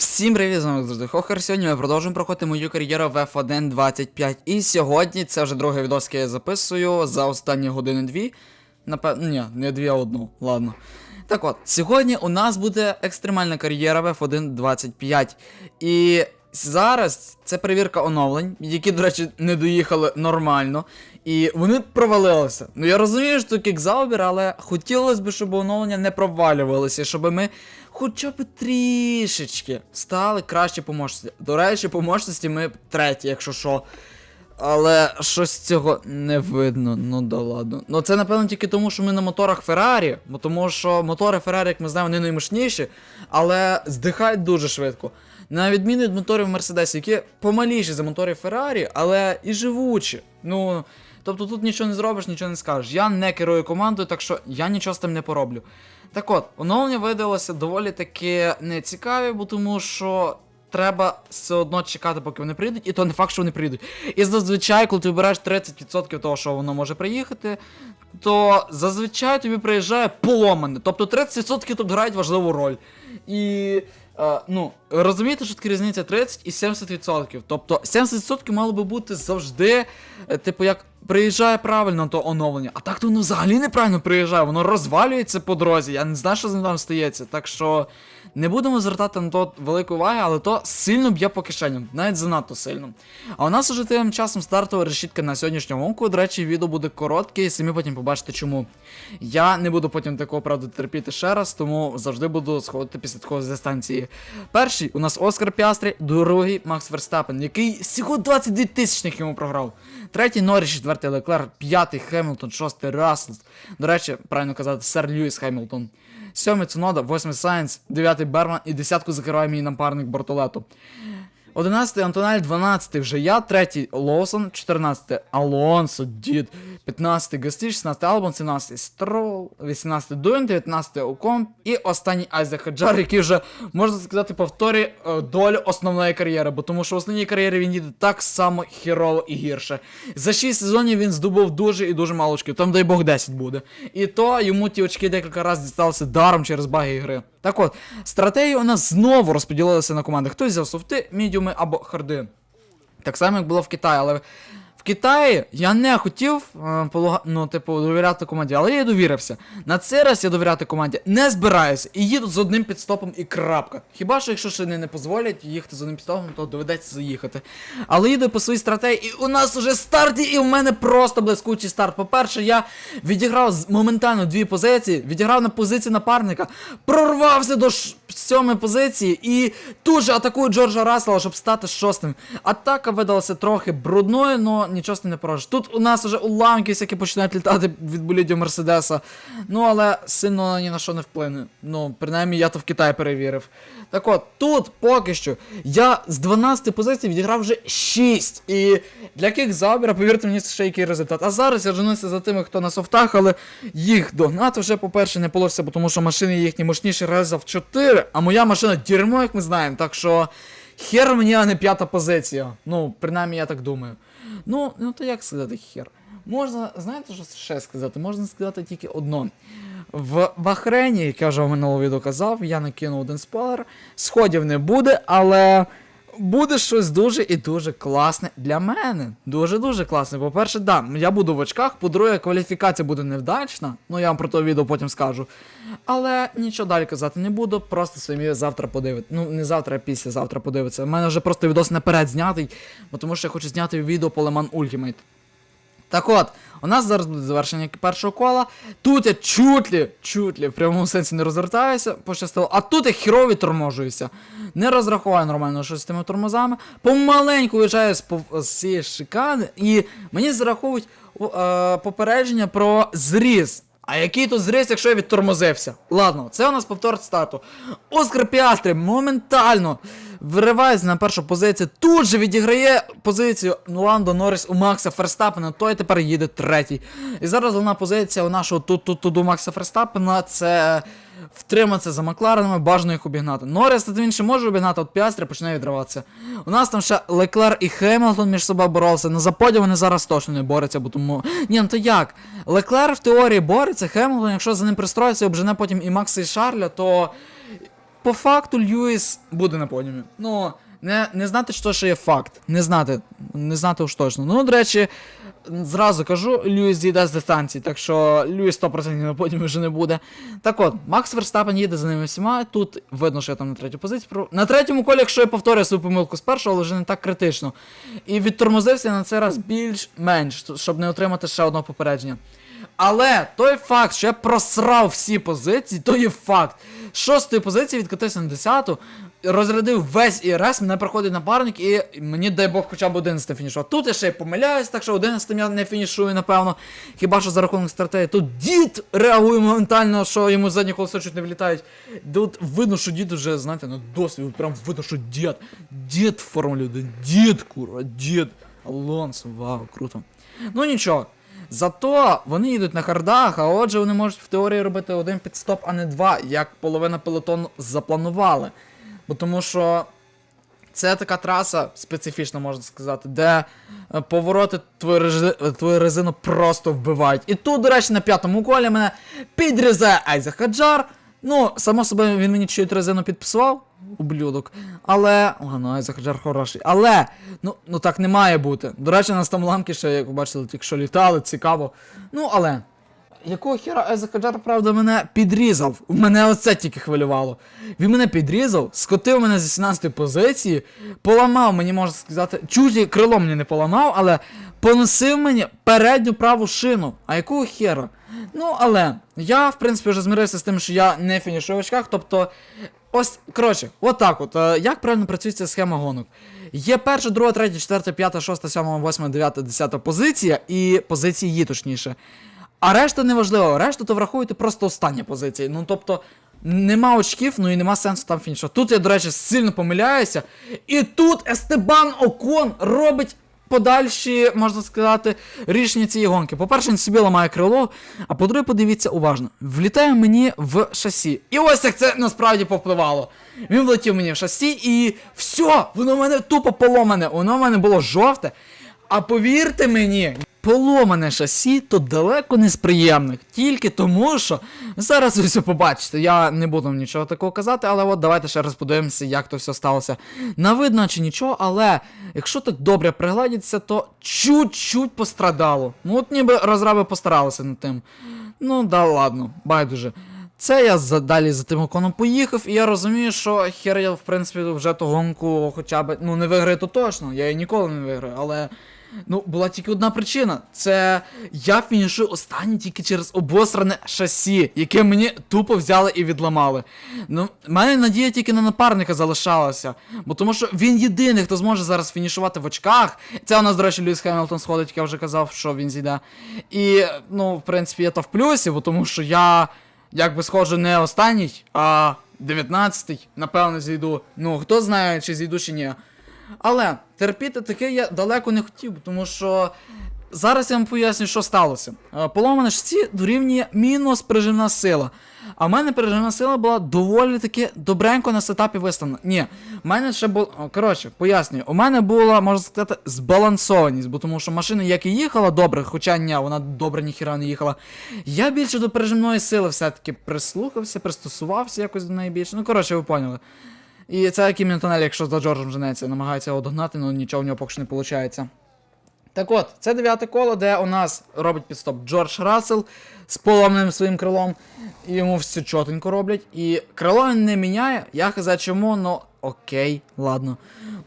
Всім привіт, з вами завжди Хохер. Сьогодні ми продовжуємо проходити мою кар'єру в F1 25. І сьогодні це вже другий відос, який я записую за останні години-дві. Напевно, ні, не дві, а одну. Ладно. Так от, сьогодні у нас буде екстремальна кар'єра в F1 25. І зараз це перевірка оновлень, які, до речі, не доїхали нормально. І вони провалилися. Ну я розумію, що кік заубір, але хотілося б, щоб оновлення не провалювалися, щоб ми хоча б трішечки стали краще по мощності. До речі, по мощності ми треті, якщо що. Але щось цього не видно, ну да ладно. Ну це напевно тільки тому, що ми на моторах Феррарі, бо тому що мотори Феррарі, як ми знаємо, вони наймощніші, але здихають дуже швидко. На відміну від моторів Мерседес, які помаліші за моторів Феррарі, але і живучі. Ну. Тобто тут нічого не зробиш, нічого не скажеш. Я не керую командою, так що я нічого з тим не пороблю. Так от, оновлення видалося доволі таки нецікаві, бо тому що треба все одно чекати, поки вони прийдуть, і то не факт, що вони прийдуть. І зазвичай, коли ти вибираєш 30% того, що воно може приїхати, то зазвичай тобі приїжджає поломане. Тобто 30% тут грають важливу роль. І. е, ну, розумієте, що таке різниця 30 і 70%. Тобто 70% мало би бути завжди, е, типу, як приїжджає правильно то оновлення. А так то воно взагалі неправильно приїжджає, воно розвалюється по дорозі. Я не знаю, що з ним там стається. Так що не будемо звертати на то великої уваги, але то сильно б'є по кишеням, навіть занадто сильно. А у нас уже тим часом стартова решітка на сьогоднішньому гонку. До речі, відео буде коротке, і самі потім побачите чому. Я не буду потім такого правда терпіти ще раз, тому завжди буду сходити після такого зі станції. Перший у нас Оскар Піастрі, другий Макс Верстапен, який всього 22 тисячних йому програв. Третій Норріс, четвертий Леклер, п'ятий Хемілтон, шостий Рассел. До речі, правильно казати, сер Льюіс Хемілтон. Сьомий Цунода, восьмий Сайнс, дев'ятий Берман і десятку закриває мій напарник Бортолето. 11 Антонель, 12 вже я, 3 Лоусон, 14 Алонсо, Дід, 15 Гасті, 16 Албон, 17 Строл, 18 Дуін, 19 Оком і останній Айзек Хаджар, який вже, можна сказати, повторює е, долю основної кар'єри, бо тому що в основній кар'єрі він їде так само хірово і гірше. За 6 сезонів він здобув дуже і дуже мало очків, там дай Бог 10 буде. І то йому ті очки декілька разів дісталися даром через баги ігри. Так от, стратегія у нас знову розподілилася на команди. Хтось взяв софти, мідіуми або харди. Так само, як було в Китаї, але в Китаї я не хотів е, ну, типу, довіряти команді, але я довірився. На цей раз я довіряти команді не збираюся і їду з одним підстопом і крапка. Хіба що якщо ще не, дозволять їхати з одним підстопом, то доведеться заїхати. Але їду по своїй стратегії, і у нас уже старті, і в мене просто блискучий старт. По-перше, я відіграв моментально дві позиції, відіграв на позиції напарника, прорвався до сьомої позиції і тут же атакую Джорджа Рассела, щоб стати шостим. Атака видалася трохи брудною, але нічого не поражеш. Тут у нас вже уламки всякі починають літати від болідів Мерседеса. Ну, але сильно ні на що не вплине. Ну, принаймні, я то в Китаї перевірив. Так от, тут поки що я з 12 позицій відіграв вже 6. І для ких забіра, повірте мені, це ще який результат. А зараз я женуся за тими, хто на софтах, але їх догнати вже, по-перше, не бо тому що машини їхні мощніші раза в 4, а моя машина дерьмо, як ми знаємо. Так що хер мені, а не п'ята позиція. Ну, принаймні, я так думаю. Ну, ну то як сказати хер? Можна, знаєте, що ще сказати? Можна сказати тільки одно. В Бахрейні, як я вже в минулому відео казав, я накинув один спойлер. Сходів не буде, але буде щось дуже і дуже класне для мене. Дуже-дуже класне. По-перше, да, я буду в очках, по-друге, кваліфікація буде невдачна. Ну я вам про то відео потім скажу. Але нічого далі казати не буду, просто самі завтра подивитися. Ну, не завтра, а післязавтра подивитися. У мене вже просто відос наперед знятий, тому що я хочу зняти відео по Леман Ultimate. Так от, у нас зараз буде завершення першого кола. Тут я чутлі, чутлі, в прямому сенсі не розвертаюся, пощастило, а тут я хірові торможуюся. Не розрахуваю нормально щось з тими тормозами. Помаленьку виїжджаю з, з цієї шикани, і мені зараховують е, попередження про зріз. А який тут зріс, якщо я відтормозився? Ладно, це у нас повтор старту. Оскар Піастрі моментально виривається на першу позицію. Тут же відіграє позицію Ландо Норріс у Макса Ферстапена, той тепер їде третій. І зараз головна позиція у нашого тут тут тут у Макса Ферстапена це втриматися за Макларенами, бажано їх обігнати. Норріс він ще може обігнати, от Піастрі починає відриватися. У нас там ще Леклер і Хемілтон між собою боролися. На заподі вони зараз точно не борються, бо тому. Ні, ну то як? Леклер в теорії бореться, Хемілтон, якщо за ним пристроїться обжене потім і Макса і Шарля, то по факту Льюіс буде на подіумі. Ну, не, не знати, що ще є факт. Не знати, не знати уж точно. Ну, до речі, зразу кажу, Льюіс зійде з дистанції, так що Льюіс 100% на подіумі вже не буде. Так от, Макс Верстапен їде за ними всіма. Тут видно, що я там на третю позицію. На третьому колі, якщо я повторюю свою помилку з першого, але вже не так критично. І відтормозився на цей раз більш-менш, щоб не отримати ще одного попередження. Але той факт, що я просрав всі позиції, то є факт. З шостої позиції відкатився на десяту, розрядив весь ІРС, мене проходить напарник, і мені, дай Бог, хоча б 11 фінішував. Тут я ще й помиляюсь, так що 11 я не фінішую, напевно. Хіба що за рахунок стратегії. Тут дід реагує моментально, що йому задні колесо чуть не влітають. Тут видно, що дід вже, знаєте, на досвід, прям видно, що дід. Дід Формулі 1, дід, курва, дід. Алонсо, вау, круто. Ну нічого. Зато вони їдуть на хардах, а отже вони можуть в теорії робити один підстоп, а не два, як половина пелотону запланували. Бо тому що це така траса специфічна, можна сказати, де е, повороти твою, режи- твою резину просто вбивають. І тут, до речі, на п'ятому колі мене підрізає Айзек Хаджар. Ну, само собою, він мені чуть резину підписував, ублюдок. Але. Ладно, Айзек Хаджар хороший. Але, ну, ну так не має бути. До речі, у нас там ламки ще, як ви бачили, тільки що літали, цікаво. Ну, але. Якого хера Айзек Хаджар, правда, мене підрізав. Мене оце тільки хвилювало. Він мене підрізав, скотив мене зі 17 позиції, поламав мені, можна сказати, чуть і крило мені не поламав, але поносив мені передню праву шину. А якого хера? Ну, але я, в принципі, вже змирився з тим, що я не фінішую в очках, тобто. Ось, коротше, отак от. е, Як правильно працює ця схема гонок? Є перша, друга, третя, четверта, п'ята, шоста, сьома, восьма, дев'ята, десята позиція і позиції її точніше. А решта не важливо, решту то врахуйте просто останні позиції. Ну тобто. Нема очків, ну і нема сенсу там фінішувати. Тут я, до речі, сильно помиляюся. І тут Естебан Окон робить подальші, можна сказати, рішення цієї гонки. По-перше, він собі ламає крило, а по-друге, подивіться уважно. Влітає мені в шасі. І ось як це насправді повпливало. Він влетів мені в шасі, і все, воно в мене тупо поломане. Воно в мене було жовте. А повірте мені, поломане шасі то далеко не з приємних. Тільки тому, що зараз ви все побачите. Я не буду нічого такого казати, але от давайте ще раз подивимося, як то все сталося. На видно чи нічого, але якщо так добре пригладіться, то чуть-чуть пострадало. Ну от ніби розраби постаралися над тим. Ну да ладно, байдуже. Це я далі за тим оконом поїхав, і я розумію, що хер я, в принципі, вже ту гонку хоча б. Ну, не виграю то точно, я її ніколи не виграю, але. Ну, була тільки одна причина. Це я фінішую останній тільки через обосране шасі, яке мені тупо взяли і відламали. Ну, в мене надія тільки на напарника залишалася. Бо тому що він єдиний, хто зможе зараз фінішувати в очках. Це у нас, до речі, Льюіс Хемілтон сходить, як я вже казав, що він зійде. І, ну, в принципі, я то в плюсі, бо тому що я якби сходжу не останній, а 19-й, напевно, зійду. Ну, хто знає, чи зійду, чи ні. Але терпіти таке я далеко не хотів, тому що зараз я вам поясню, що сталося. Е, Поломане шці дорівнює мінус прижимна сила. А в мене прижимна сила була доволі таки добренько на сетапі виставлена. Ні, в мене ще було. Коротше, пояснюю, у мене була, можна сказати, збалансованість, бо тому що машина як і їхала добре, хоча ні, вона добре ніхіра не їхала. Я більше до пережимної сили все-таки прислухався, пристосувався якось до неї більше. Ну, коротше, ви поняли. І це Мінтонель, якщо за Джорджем женеться, намагається його догнати, але нічого в нього поки що не виходить. Так от, це дев'яте коло, де у нас робить підстоп Джордж Рассел з поломним своїм крилом. І йому все чотенько роблять. І крило він не міняє. Я казав чому, ну окей, ладно.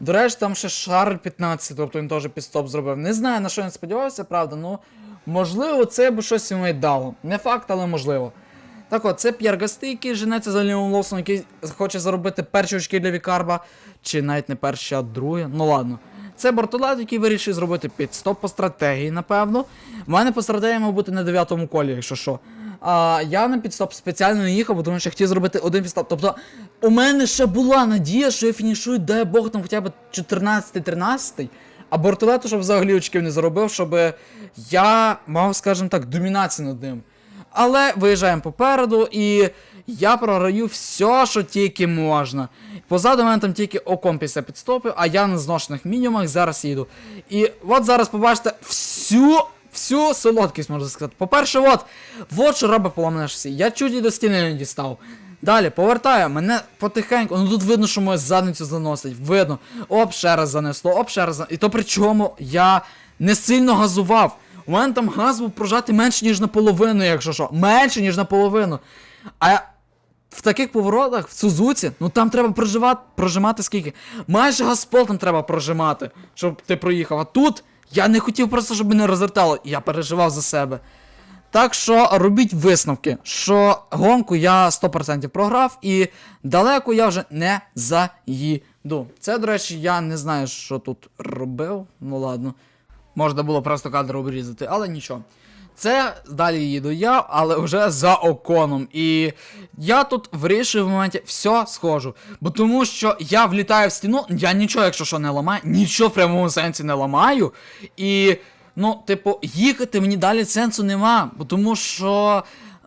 До речі, там ще Шарль 15, тобто він теж підстоп зробив. Не знаю, на що він сподівався, правда, ну можливо, це б щось йому й дало. Не факт, але можливо. Так от, це П'єр Гасти, який женеться за Ліом Лоусом, який хоче заробити перші очки для Вікарба, чи навіть не перші, а другі. Ну ладно. Це Бортолет, який вирішив зробити підстоп по стратегії, напевно. У мене по стратегії мав бути на 9 колі, якщо що. А я на підстоп спеціально не їхав, бо тому що хотів зробити один підстоп. Тобто, у мене ще була надія, що я фінішую, дай Бог, там хоча б 14-13. А Бортолету, щоб взагалі очків не заробив, щоб я мав, скажімо так, домінацію над ним. Але виїжджаємо попереду, і я програю все, що тільки можна. Позаду мене там тільки оком після підстопів, а я на зношених мінімумах зараз їду. І от зараз побачите всю. Всю солодкість можна сказати. По-перше, от, от що робить поломане шасі. Я чуть і до стіни не дістав. Далі, повертаю, мене потихеньку. Ну тут видно, що моя задницю заносить. Видно. Оп, ще раз занесло, оп, ще раз занесло. І то при чому я не сильно газував. У мене там газ був прожати менше, ніж наполовину, якщо що. Менше, ніж наполовину. А в таких поворотах, в Сузуці, ну там треба проживати, прожимати скільки? Майже газпол там треба прожимати, щоб ти проїхав. А тут я не хотів просто, щоб мене розвертало. Я переживав за себе. Так що робіть висновки, що гонку я 100% програв і далеко я вже не заїду. Це, до речі, я не знаю, що тут робив. Ну ладно. Можна було просто кадр обрізати, але нічого. Це далі їду я, але вже за оконом. І я тут вирішую в моменті все схожу. Бо тому що я влітаю в стіну, я нічого, якщо що, не ламаю, нічого в прямому сенсі не ламаю. І, ну, типу, їхати мені далі сенсу нема. Бо тому що.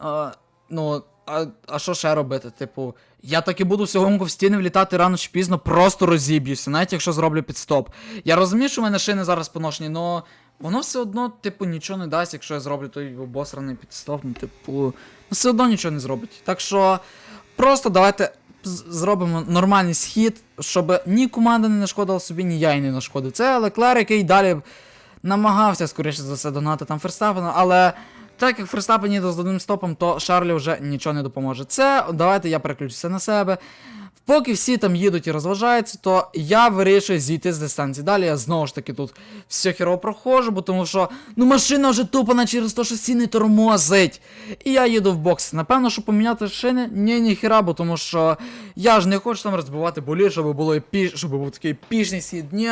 Е, ну, а, а що ще робити? Типу, я так і буду всю гонку в стіни влітати рано чи пізно, просто розіб'юся, навіть якщо зроблю підстоп. Я розумію, що в мене шини зараз поношені, але воно все одно, типу, нічого не дасть, якщо я зроблю той обосраний підстоп, ну, типу, ну, все одно нічого не зробить. Так що просто давайте зробимо нормальний схід, щоб ні команда не нашкодила собі, ні я й не нашкодив. Це Леклер, який далі намагався, скоріше за все, донати там Ферстапена, але так як Ферстапен їде з одним стопом, то Шарлі вже нічого не допоможе. Це давайте я переключуся на себе. Поки всі там їдуть і розважаються, то я вирішую зійти з дистанції. Далі я знову ж таки тут все хірово проходжу, бо тому що ну машина вже тупана через те, що всі не тормозить. І я їду в бокс. Напевно, що поміняти шини? Ні, ніхіра, бо тому що я ж не хочу там розбивати болі, щоб було епі... щоб був такий епічний схід. Ні,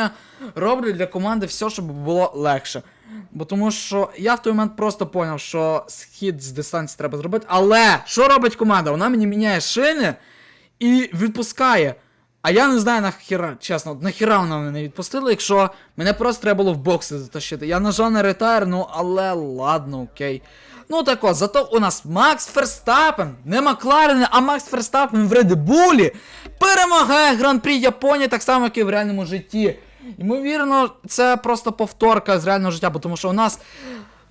роблю для команди все, щоб було легше. Бо тому що я в той момент просто поняв, що схід з дистанції треба зробити. Але що робить команда? Вона мені міняє шини і відпускає. А я не знаю нахіра, чесно, нахіра вона мене не відпустила, якщо мене просто треба було в бокси затащити. Я нажав на ретайр, ну але ладно, окей. Ну так от, зато у нас Макс Ферстапен, не Макларен, а Макс Ферстапен в Редбулі перемагає Гран-прі Японії так само, як і в реальному житті. Ймовірно, це просто повторка з реального життя, бо тому що у нас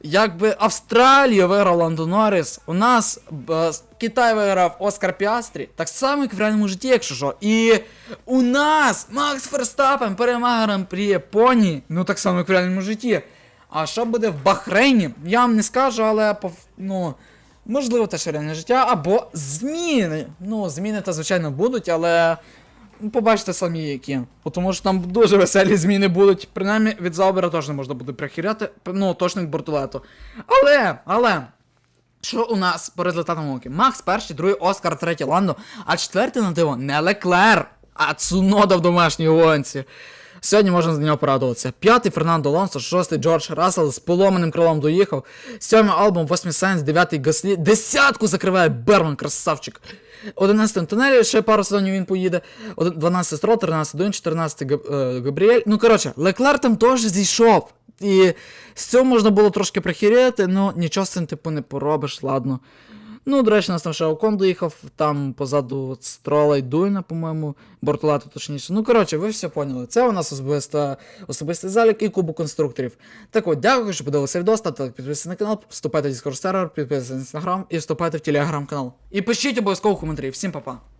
Якби Австралія виграв Ландо Норріс, у нас е, Китай виграв Оскар Піастрі, так само, як в реальному житті, якщо що. І у нас Макс Ферстапен перемагає Гран-прі Японії, ну так само, як в реальному житті. А що буде в Бахрейні? Я вам не скажу, але ну, можливо, теж реальне життя, або зміни. Ну, зміни то, звичайно, будуть, але. Ну, побачите самі які. Тому що там дуже веселі зміни будуть. Принаймні від Заубера теж не можна буде прихиряти. Ну, точно від Бортулету. Але, але. Що у нас по результатам гонки? Макс перший, другий Оскар, третій Ландо, а четвертий на диво не Леклер, а Цунода в домашній гонці. Сьогодні можна з нього порадуватися. П'ятий Фернандо Алонсо, шостий Джордж Рассел з поломаним крилом доїхав. Сьомий Албом, восьмий Сайнс, дев'ятий Гаслі. Десятку закриває Берман, красавчик. 11 Антонелі, ще пару сезонів він поїде. 12 Строл, 13 Дун, 14 Габ- е, Габріель. Ну, коротше, Леклер там теж зійшов. І з цього можна було трошки прихіряти, ну нічого з цим типу не поробиш, ладно. Ну, до речі, нас там ще Окон доїхав, там позаду Строла і Дуйна, по-моєму, Бортолату точніше. Ну, коротше, ви все поняли. Це у нас особиста, особистий залік і кубу конструкторів. Так от, дякую, що подивилися відео, ставте лайк, підписуйтесь на канал, вступайте в Discord сервер, підписуйтесь на інстаграм і вступайте в телеграм-канал. І пишіть обов'язково коментарі. Всім па-па.